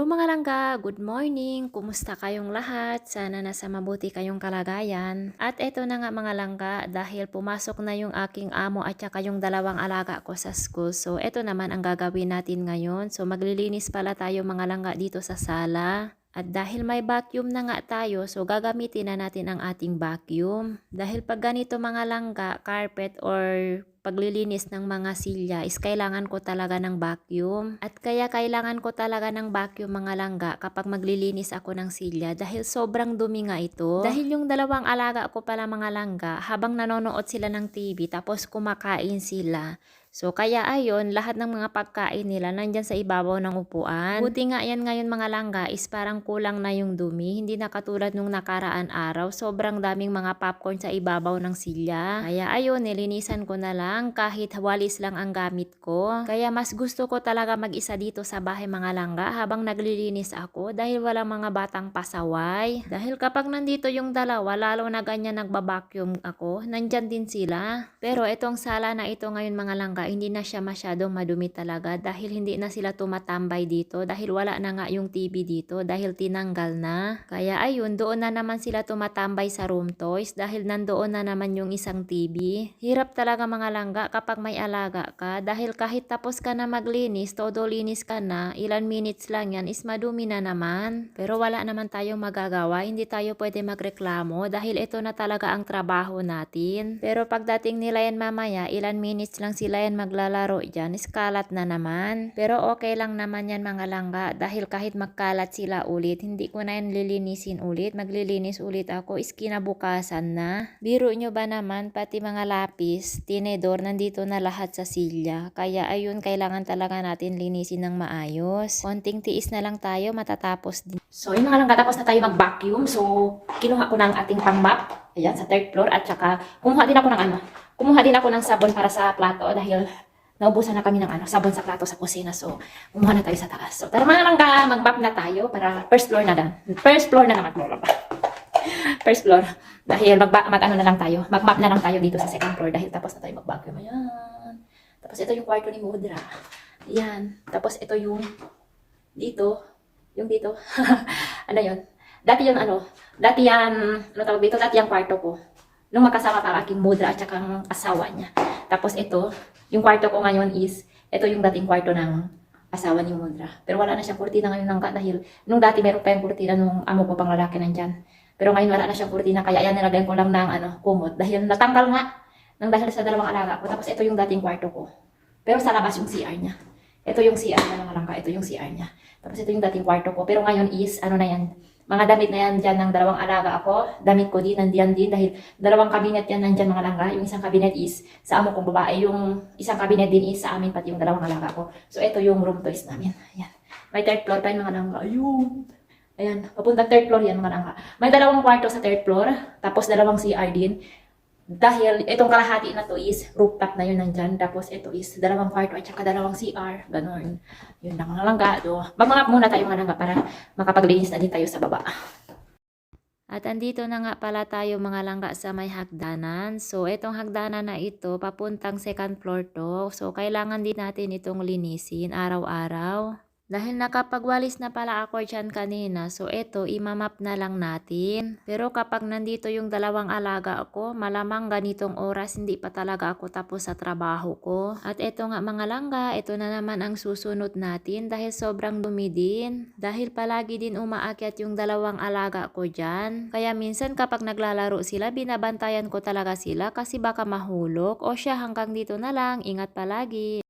Hello mga langga, good morning. Kumusta kayong lahat? Sana nasa mabuti kayong kalagayan. At eto na nga mga langga, dahil pumasok na yung aking amo at saka yung dalawang alaga ko sa school. So eto naman ang gagawin natin ngayon. So maglilinis pala tayo mga langga dito sa sala. At dahil may vacuum na nga tayo, so gagamitin na natin ang ating vacuum. Dahil pag ganito mga langga, carpet or paglilinis ng mga silya is kailangan ko talaga ng vacuum. At kaya kailangan ko talaga ng vacuum mga langga kapag maglilinis ako ng silya dahil sobrang dumi nga ito. Dahil yung dalawang alaga ko pala mga langga habang nanonood sila ng TV tapos kumakain sila. So kaya ayon, lahat ng mga pagkain nila nandyan sa ibabaw ng upuan. Buti nga yan ngayon mga langga is parang kulang na yung dumi. Hindi na katulad nung nakaraan araw. Sobrang daming mga popcorn sa ibabaw ng silya. Kaya ayon, nilinisan ko na lang kahit walis lang ang gamit ko. Kaya mas gusto ko talaga mag-isa dito sa bahay mga langga habang naglilinis ako dahil walang mga batang pasaway. Dahil kapag nandito yung dalawa, lalo na ganyan nagbabacuum ako, nandyan din sila. Pero itong sala na ito ngayon mga langga, hindi na siya masyadong madumi talaga dahil hindi na sila tumatambay dito dahil wala na nga yung TV dito dahil tinanggal na. Kaya ayun, doon na naman sila tumatambay sa room toys dahil nandoon na naman yung isang TV. Hirap talaga mga langga kapag may alaga ka dahil kahit tapos ka na maglinis, todo linis ka na, ilan minutes lang yan is madumi na naman. Pero wala naman tayong magagawa, hindi tayo pwede magreklamo dahil ito na talaga ang trabaho natin. Pero pagdating nila yan mamaya, ilan minutes lang sila yan maglalaro dyan, iskalat na naman. Pero okay lang naman yan mga langga dahil kahit magkalat sila ulit, hindi ko na yan lilinisin ulit. Maglilinis ulit ako, is kinabukasan na. Biro nyo ba naman, pati mga lapis, tinedor, nandito na lahat sa silya. Kaya ayun, kailangan talaga natin linisin ng maayos. Konting tiis na lang tayo, matatapos din. So, yun nga lang katapos na tayo mag-vacuum. So, kinuha ko ng ating pang-map. Ayan, sa third floor. At saka, kumuha din ako ng ano. Kumuha din ako ng sabon para sa plato dahil naubusan na kami ng ano, sabon sa plato sa kusina. So, kumuha na tayo sa taas. So, tara mga lang ka, mag-map na tayo para first floor na lang. First floor na. Floor pa. First floor. Dahil mag, mag ano na lang tayo. Mag-map na lang tayo dito sa second floor dahil tapos na tayo mag-vacuum. Ayan. Tapos ito yung kwarto ni Mudra. Ayan. Tapos ito yung dito. Yung dito. ano yun? Dati yung ano, dati yan, ano tawag dito, dati yung kwarto ko. Nung makasama pa ang aking mudra at saka ang asawa niya. Tapos ito, yung kwarto ko ngayon is, ito yung dating kwarto ng asawa ni Mudra. Pero wala na siyang kurtina ngayon ng dahil nung dati meron pa yung kurtina nung amo ko pang lalaki nandyan. Pero ngayon wala na siyang kurtina kaya yan nilagyan ko lang ng ano, kumot. Dahil natanggal nga nang dahil sa dalawang alaga ko. Tapos ito yung dating kwarto ko. Pero sa labas yung CR niya. Ito yung CR na lang ka. Ito yung CR niya. Tapos ito yung dating kwarto ko. Pero ngayon is, ano na yan, mga damit na yan dyan ng dalawang alaga ako. Damit ko din, nandiyan din. Dahil dalawang kabinet yan nandyan mga langga. Yung isang kabinet is sa amo kong babae. Yung isang kabinet din is sa amin pati yung dalawang alaga ko. So ito yung room toys namin. Ayan. May third floor yung mga langga. Ayun. Ayan. Papuntang third floor yan mga langga. May dalawang kwarto sa third floor. Tapos dalawang CR din. Dahil itong kalahati na to is rooftop na yun nandyan. Tapos ito is dalawang kwarto at saka dalawang CR. Ganon. Yun lang mga langga. Do. Magmangap muna tayo mga langga para makapaglinis na din tayo sa baba. At andito na nga pala tayo mga langga sa may hagdanan. So, itong hagdanan na ito, papuntang second floor to. So, kailangan din natin itong linisin araw-araw. Dahil nakapagwalis na pala ako dyan kanina, so ito, imamap na lang natin. Pero kapag nandito yung dalawang alaga ako, malamang ganitong oras hindi pa talaga ako tapos sa trabaho ko. At ito nga mga langga, ito na naman ang susunod natin dahil sobrang dumi din. Dahil palagi din umaakyat yung dalawang alaga ko dyan. Kaya minsan kapag naglalaro sila, binabantayan ko talaga sila kasi baka mahulog. O siya hanggang dito na lang, ingat palagi.